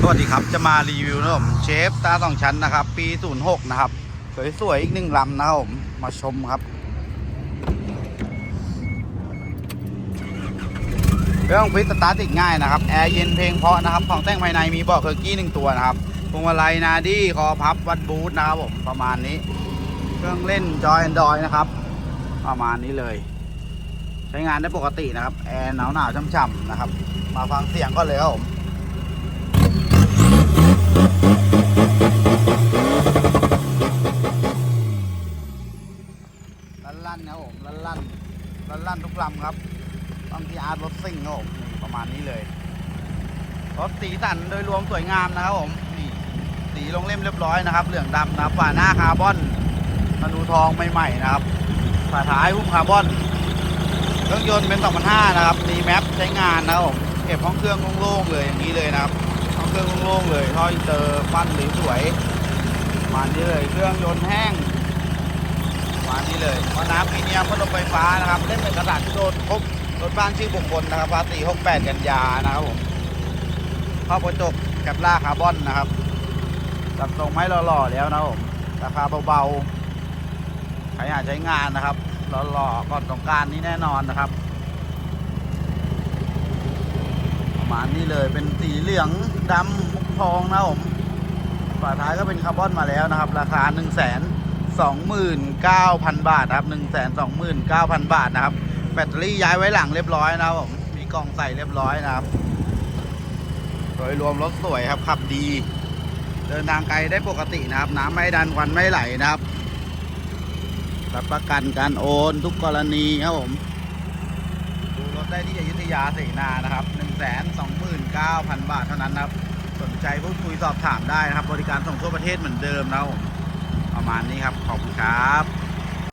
สวัสดีครับจะมารีวิวนะผมเชฟตาสองชั้นนะครับ ปี 06 นะครับ สวยๆ อีกหนึ่งลำนะครับผม มาชมครับเรื่องฟิตสตาร์ติดง่ายนะครับ แอร์เย็นเพลงเพราะนะครับ ของแต่งภายในมีเบาะเคอร์กี้หนึ่งตัวนะครับพวงมาลัยนาดี้คอพับวัดบูทนะครับผม ประมาณนี้ เครื่องเล่นจอยแอนดรอยนะครับ ประมาณนี้เลย ใช้งานได้ปกตินะครับ แอร์หนาวหนาวๆช่ำๆนะครับ มาฟังเสียงก่อนเลยครับผม ลั่นนๆครับผมลั่นลั่นลั่นลั่นทุกลำครับต้องที่อาร์ตรถซิ่งครับผมนี่ประมาณนี้เลยรถสีสันโดยรวมสวยงามนะครับผมนี่สีลงเล่มเรียบร้อยนะครับ เหลืองดำนะครับฝาหน้าคาร์บอนมาดูทองใหม่ๆนะครับฝาท้ายหุ้มคาร์บอนเครื่องยนต์เป็น 2005 นะครับดีแมปใช้งานนะครับผมเก็บห้องเครื่องโล่งๆเลยอย่างนี้เลยนะครับห้องเครื่องโล่งๆเลยท่ออินเตอร์ฟันหรือสวยประมาณนี้เลยเครื่องยนต์แห้ง มาณนี้เลยเพราะน้ำพรีเมียมพัดลมไฟฟ้านะครับเล่นเป็นกระดาษที่โดนครบรถบ้านชื่อบุคคลนะครับภาษี68 กันยานะครับผมข้ากระจกแคปล่าคาร์บอนนะครับจัดทรงไม้หล่อๆแล้วนะครับผมราคาเบาๆใครอยากใช้งานนะครับหล่อๆก่อนสงการนี้แน่นอนนะครับประมาณนี้เลยเป็นสีเหลืองดำมุกทองนะครับผมฝาท้ายก็เป็นคาร์บอนมาแล้วนะครับ ราคา 1 0 0 0 0แสน29,000 บาทนะครับ 129,000 บาทนะครับ แบตเตอรี่ย้ายไว้หลังเรียบร้อยนะครับผมมีกล่องใส่เรียบร้อยนะครับโดยรวมรถสวยครับขับดี เดินทางไกลได้ปกตินะครับ น้ำไม่ดันควันไม่ไหลนะครับรับประกันการโอนทุกกรณีครับผมดูรถได้ที่อยุธยาเสนานะครับ129,000 บาทเท่านั้นนะครับ สนใจพูดคุยสอบถามได้นะครับ บริการส่งทั่วประเทศเหมือนเดิมนะครับผม ประมาณนี้ครับ ขอบคุณครับ